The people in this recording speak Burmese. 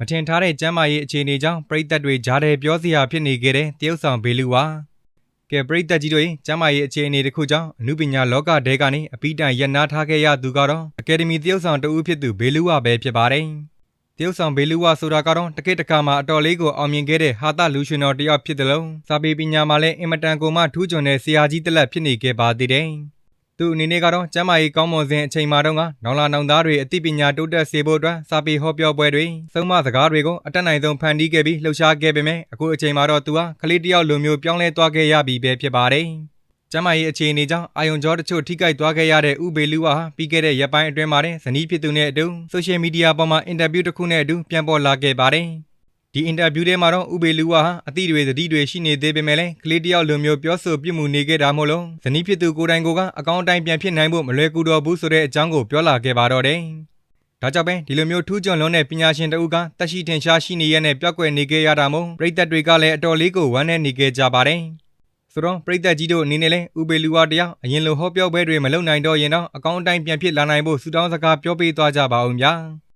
မထင်ထားတဲ့ကျမ်းမာရေးအခြေအနေကြောင့်ပရိသတ်တွေကြားထဲပြောစရာဖြစ်နေခဲ့တဲ့တရုတ်ဆောင်ဘေလူဝါကဲပရိသတ်ကြီးတို့ကျမ်းမာရေးအခြေအနေတစ်ခုကြောင့်အမှုပညာလောကတဲကနေအပိတိုင်ရပ်နားထားခဲ့ရသူကတော့အကယ်ဒမီတရုတ်ဆောင်တဦးဖြစ်သူဘေလူဝါပဲဖြစ်ပါတယ်တရုတ်ဆောင်ဘေလူဝါဆိုတာကတော့တကိတကမှာအတော်လေးကိုအောင်မြင်ခဲ့တဲ့ဟာသလူရှင်တော်တစ်ယောက်ဖြစ်တယ်လို့စာပေပညာမှာလည်းအင်မတန်ကိုမှထူးချွန်တဲ့ဆရာကြီးတစ်လက်ဖြစ်နေခဲ့ပါသေးတယ် သူအနေနဲ့ကတော့ကျမ်းမာရေးကောင်းမွန်စဉ်အချိန်မှာတော့ကနောင်လာနောင်သားတွေအသိပညာတိုးတက်စေဖို့အတွက်စာပေဟောပြောပွဲတွေသုံးမစကားတွေကိုအတက်နိုင်ဆုံးဖန်တီးခဲ့ပြီးလှုပ်ရှားခဲ့ပေမဲ့အခုအချိန်မှာတော့သူဟာကလေးတစ်ယောက်လိုမျိုးပြောင်းလဲသွားခဲ့ရပြီပဲဖြစ်ပါတယ်ကျမ်းမာရေးအခြေအနေကြောင့်အာယုံကြောတချို့ထိခိုက်သွားခဲ့ရတဲ့ဥပေလူဝါဟာပြီးခဲ့တဲ့ရက်ပိုင်းအတွင်းမှာဇနီးဖြစ်သူနဲ့အတူဆိုရှယ်မီဒီယာပေါ်မှာအင်တာဗျူးတစ်ခုနဲ့အတူပြန်ပေါ်လာခဲ့ပါတယ် ဒီအင်တာဗျူးထဲမှာတော့ဥပေလူဝါဟာအသည့်တွေသတိတွေရှိနေသေးပေမဲ့လည်းကလေးတစ်ယောက်လိုမျိုးပြောဆိုပြမှုနေခဲ့တာမို့လို့ဇနီးဖြစ်သူကိုယ်တိုင်ကိုကအကောင့်အတိုင်းပြန်ဖြစ်နိုင်ဖို့မလွယ်ကူတော့ဘူးဆိုတဲ့အကြောင်းကိုပြောလာခဲ့ပါတော့တယ်။ဒါကြောင့်ပဲဒီလိုမျိုးထူးချွန်လွန်းတဲ့ပညာရှင်တဦးကတက်ရှိထင်ရှားရှိနေရတဲ့ပြောက်ကွယ်နေခဲ့ရတာမို့ပရိသတ်တွေကလည်းအတော်လေးကိုဝမ်းနည်းနေခဲ့ကြပါတယ်။ဆိုတော့ပရိသတ်ကြီးတို့အနေနဲ့လည်းဥပေလူဝါတရားအရင်လိုဟောပြောပွဲတွေမလုပ်နိုင်တော့ရင်တော့အကောင့်အတိုင်းပြန်ဖြစ်လာနိုင်ဖို့ဆုတောင်းစကားပြောပေးသွားကြပါဦးဗျာ။